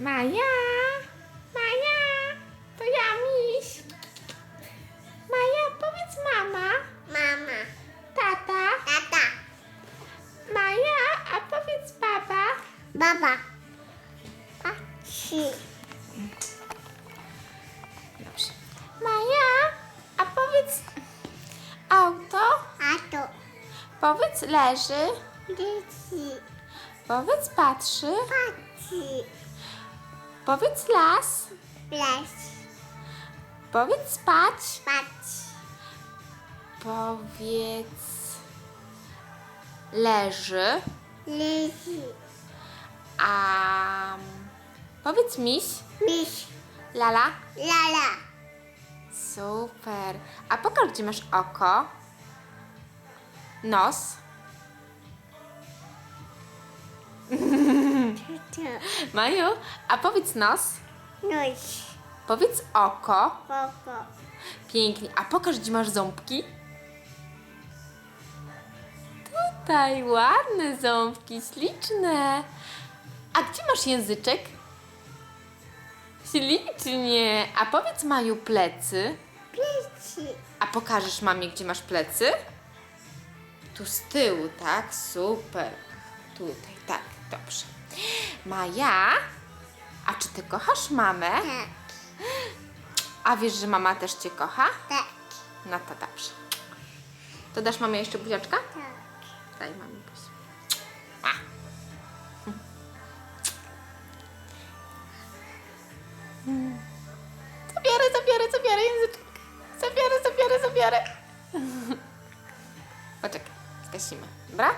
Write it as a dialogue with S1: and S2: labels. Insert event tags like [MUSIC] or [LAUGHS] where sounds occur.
S1: Maja! Maja! To ja, miś. Maja, powiedz mama,
S2: Mama.
S1: tata.
S2: Tata.
S1: Maja, a powiedz baba.
S2: Baba. Patrz.
S1: Dobrze. Maja, a powiedz auto.
S2: A to
S1: Powiedz leży.
S2: dzieci.
S1: Powiedz patrzy.
S2: Patrzy.
S1: Powiedz las.
S2: Les.
S1: Powiedz spać.
S2: Patrz.
S1: Powiedz leży.
S2: Leży.
S1: A powiedz miś.
S2: Miś.
S1: Lala.
S2: Lala.
S1: Super. A pokaż, gdzie masz oko. Nos. [LAUGHS] Maju, a powiedz nos.
S2: Noś.
S1: Powiedz oko.
S2: Koko.
S1: Pięknie. A pokaż, gdzie masz ząbki. Tutaj ładne ząbki, śliczne. A gdzie masz języczek? Ślicznie. A powiedz Maju plecy.
S2: Plecy.
S1: A pokażesz mamie, gdzie masz plecy? Tu z tyłu, tak? Super. Tutaj, tak, dobrze. Maja, a czy ty kochasz mamę?
S2: Tak.
S1: A wiesz, że mama też cię kocha?
S2: Tak.
S1: No to dobrze. To dasz mamie jeszcze buziaczka?
S2: Tak.
S1: Daj mamie buzi. A. Zabiorę, zabiorę, zabiorę języczek. Zabiorę, zabiorę, zabiorę. Poczekaj, zgasimy. Dobra?